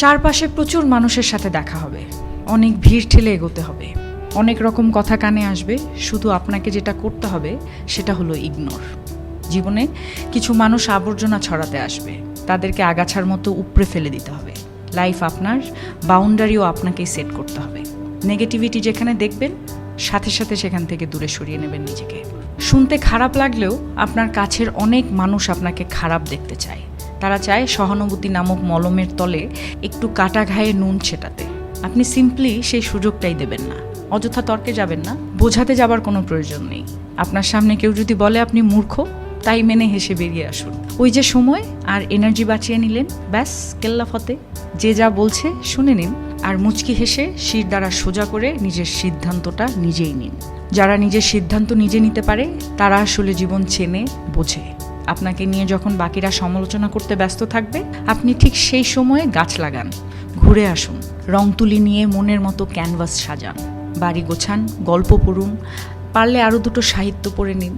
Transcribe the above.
চারপাশে প্রচুর মানুষের সাথে দেখা হবে। অনেক ভিড় ঠেলে এগোতে হবে। অনেক রকম কথা কানে আসবে। শুধু আপনাকে যেটা করতে হবে, সেটা হলো ইগনোর। জীবনে কিছু মানুষ আবর্জনা ছড়াতে আসবে। তাদেরকে আগাছার মতো উপড়ে ফেলে দিতে হবে। লাইফ আপনার বাউন্ডারিও আপনাকেই সেট করতে হবে। নেগেটিভিটি যেখানে দেখবেন, সাথে সাথে সেখান থেকে দূরে সরিয়ে নেবেন নিজেকে। শুনতে খারাপ লাগলেও আপনার কাছের অনেক মানুষ আপনাকে খারাপ দেখতে চায়। তারা চায় সহানুভূতি নামক মলমের তলে একটু কাটা ঘায়ে নুন ছেটাতে। আপনি সিম্পলি সেই সুযোগটাই দেবেন না। অযথা তর্কে যাবেন না। বোঝাতে যাবার কোনো প্রয়োজন নেই। আপনার সামনে কেউ যদি বলে আপনি মূর্খ, তাই মেনে হেসে বেরিয়ে আসুন। ওই যে সময় আর এনার্জি বাঁচিয়ে নিলেন, ব্যাস, কেল্লা ফতে। যে যা বলছে শুনে নিন আর মুচকি হেসে শির দ্বারা সোজা করে নিজের সিদ্ধান্তটা নিজেই নিন। যারা নিজের সিদ্ধান্ত নিজে নিতে পারে, তারা আসলে জীবন চেনে, বোঝে। আপনাকে নিয়ে যখন বাকিরা সমালোচনা করতে ব্যস্ত থাকবে, আপনি ঠিক সেই সময়ে গাছ লাগান, ঘুরে আসুন, রং তুলি নিয়ে মনের মতো ক্যানভাস সাজান, বাড়ি গোছান, গল্প পড়ুন, পারলে আরও দুটো সাহিত্য পড়ে নিন।